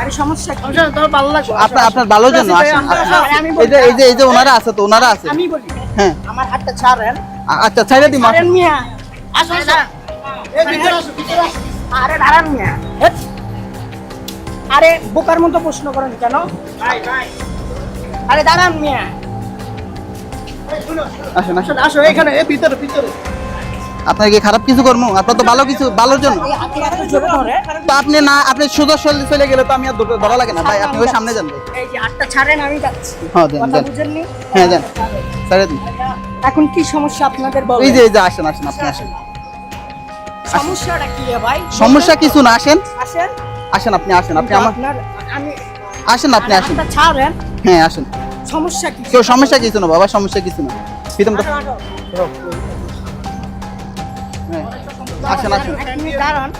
আরে সমস্যা কি? তোর ভালো লাগবে। আপনার আপনার ভালোর জন্য? আসেন আসেন। আরে আমি এই যে এই যে ওনারা আছে তো ওনারা আছে? আমি বলি হ্যাঁ। আমার হাতটা ছাড়েন। আচ্ছা ছেড়ে দিন মিয়া। আসো আসো। এই ভিতরে আসো, ভিতরে আসো। আরে দাঁড়ান মিয়া। আরে বোকার মতো প্রশ্ন করেন কেন? আরে দাঁড়ান মিয়া। আসেন আসেন। আসো এখানে ভিতরে ভিতরে। আপনার কি খারাপ কিছু কর্ম? আপনার তো ভালো কিছু ভালোর জন্য। তো আপনি না আপনি সোজা চলে চলে গেলে তো আমি আর ধরা লাগে না। ভাই আপনি ওই সামনে যান। এই যে হাতটা ছাড়েন আমি যাচ্ছি। হ্যাঁ, হ্যাঁ যান ছেড়ে দিন এখন কি সমস্যা আপনাদের বলেন? এই যে এই যে আসেন আসেন আপনি আসেন। সমস্যাটা কি ভাই? সমস্যা কিছু না আসেন। আসেন। আসেন আপনি আসেন আপনি আমার আমি আসেন আপনি আসেন। ছাড়েন। হ্যাঁ আসেন। সমস্যা কি? সমস্যা কিছু না বাবা সমস্যা কিছু না। প্রীতম। হ্যাঁ। আসেন আসেন। এক দাঁড়ান।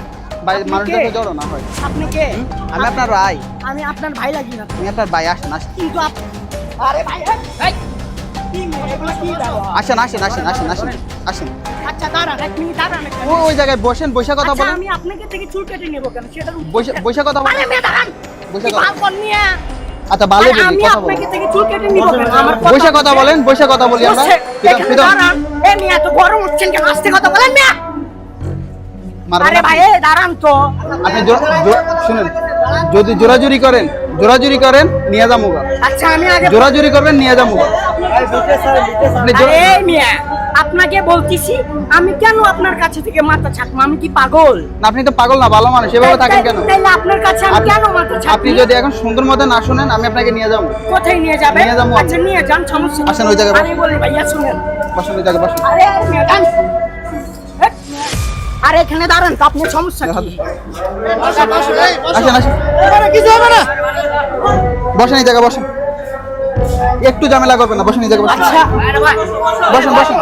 ভাই আপনি মানুষটা জড়ো না হয়। আপনি কে? আমি আপনার ভাই। আমি আপনার ভাই লাগি না আমি আপনার ভাই আসেন আসেন। কিন্তু আরে ভাই এই? আসেন আসেন আসেন আসেন আসেন আসেন। আচ্ছা দাঁড়ান এক মিনিট দাঁড়ান ও ওই জায়গায় বসেন বসে কথা আচ্ছা বলেন। আমি আপনাকে থেকে চুল কেটে নেব কেন? সেটার বসে কথা বলেন। দাঁড়ান। বসে কথা-? আচ্ছা বলি আমি কথা বসে কথা বলেন বসে কথা বলি আমরা। এ মেয়ে এত গরম হচ্ছেন কেন? আস্তে কথা বলেন মেয়ে। আরে ভাই দাঁড়ান তো। আপনি শুনেন যদি জোরাজুরি করেন জোরাজুরি করেন নিয়ে যাব। আচ্ছা আমি আগে জোরাজুরি করবেন নিয়ে যাব আপনি মিয়া। আপনাকে বলতেছি আমি কেন আপনার কাছে থেকে মাথা ছাকবো? আমি কি পাগল? আপনি তো পাগল না ভালো মানুষ এভাবে থাকেন কেন? তাইলে আপনার কাছে আমি কেন মাথা ছাকবো? আপনি যদি এখন সুন্দর মতো না শুনেন আমি আপনাকে নিয়ে যাব। কোথায় নিয়ে যাবে নিয়ে যাব। আচ্ছা নিয়ে যান সমস্যা। আসেন ওই জায়গায় আমি বলি ভাইয়া শুনেন। বসুন ওই জায়গায় বসুন। আরে মিয়া যান। আরে এখানে দাঁড়ান তো আপনার সমস্যা কি? আসেন আসেন। কিছু হবে না? বসেন এই জায়গায় বসেন। একটু ঝামেলা করবেন না বসেন আচ্ছা। বসেন বসেন।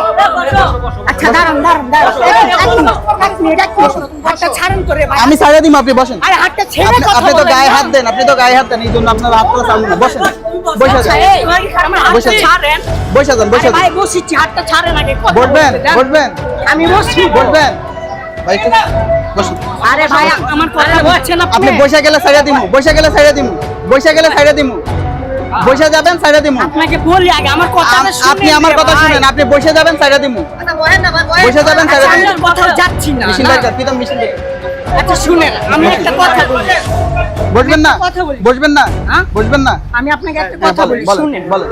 আচ্ছা দাঁড়ান দাঁড়ান দাঁড়ান। এক মিনিট, এক মিনিট, এক মিনিট, এক মিনিট। হাতটা ছাড়েন তো ভাই। আমি ছাড়িয়ে দিব আপনি বসেন। আরে হাতটা ছেড়ে আপনি কথা আপনি তো গায়ে হাত দেন আপনি তো গায়ে হাত দেন এই জন্য আপনার হাতটা সামনে বসেন। বসে আচ্ছা, যান। এই, আমার হাতটা বসে ছাড়েন। বসে যান বসে আরে ভাই যান। হাতটা ছাড়েন আগে বসবেন বসবেন। আমি বসছি। বসবেন। ভাই বসুন। আরে ভাই আমার কথা বলছেন আপনি। আপনি বসে গেলে ছাড়িয়ে দিমু বসে গেলে ছাড়িয়ে দিমু বসে গেলে ছাড়িয়ে দিমু। বসে যাবেন ছাড়িয়ে দিমু। আপনাকে বলি আগে আমার শুনেন আপনি আমার কথা শুনেন আপনি বসে যাবেন ছাড়িয়ে দিমু। বসে যাবেন আচ্ছা, ছাড়িয়ে আমি দিমু আর কোথাও যাচ্ছি না। মিশিন না। ভাই মিশিন ভাই। আচ্ছা শুনেন আমি একটা কথা বলি। বসবেন না বসবেন না হ্যাঁ? বসবেন না। আমি আপনাকে একটা হ্যাঁ, কথা বলি শুনেন। বলেন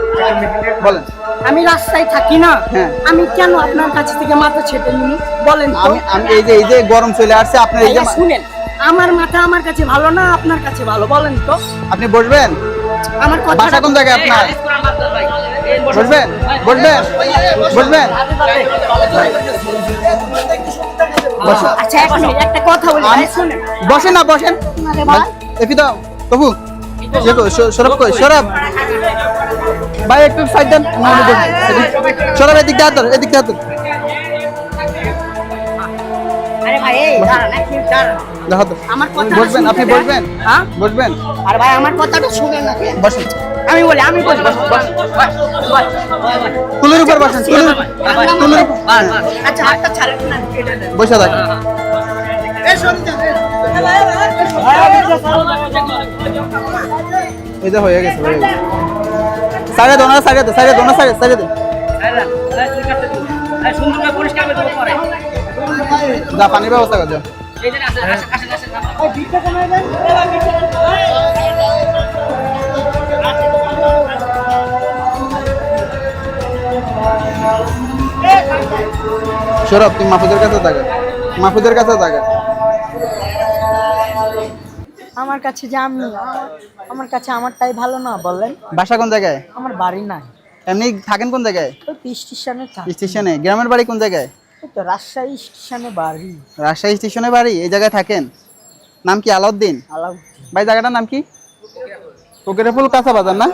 বলেন। আমি রাস্তায় থাকি না। হ্যাঁ। আমি কেন আপনার কাছ থেকে মাথা ছেটে নিই? বলেন তো। আমি আমি এই যে এই যে গরম চলে আসছে আপনার এই যে শুনেন আমার মাথা আমার কাছে ভালো না আপনার কাছে ভালো বলেন তো। আপনি বসবেন? আমার কথা বাসা কোন জায়গায় আপনার? বসবেন বসবেন বসবেন। বসেন আচ্ছা এক মিনিট একটা কথা বলি শুনেন বসেন না বসেন। আরে ভাই দাও তবু। সরব কই সরব। ভাই একটু সাইড দেন সরব এদিক দিয়ে হাত এদিক দিয়ে হাত আরে ভাই দাঁড়ান দাঁড়ান। তো। আমার কথা বসবেন আপনি বসবেন হ্যাঁ? বসবেন। আর ভাই আমার কথাটা শুনেন না বসেন। আমি বলি আমি বলি তুলের উপর বসেন তুলের তুলের আচ্ছা হাতটা ছাড়েন না বসে থাকেন হয়ে গেছে হয়ে গেছে। দোনা দে সাইডে দোনা সাইডে সাইডে দে। যা পানির ব্যবস্থা কর যা। সৌরভ তুমি মাহফুজের কাছে থাকা মাহফুজের কাছে থাকা আমার কাছে যে আমি আমার কাছে আমারটাই ভালো না বললেন বাসা কোন জায়গায়? আমার বাড়ি নাই। এমনি থাকেন কোন জায়গায়? স্টেশনে স্টেশনে গ্রামের বাড়ি কোন জায়গায়? তো রাজশাহী স্টেশনে বাড়ি। রাজশাহী স্টেশনে বাড়ি? এই জায়গায় থাকেন? নাম কি? আলাউদ্দিন? আলাউদ্দিন। ভাই জায়গাটার নাম কি? ফুল কাঁচা বাজার না?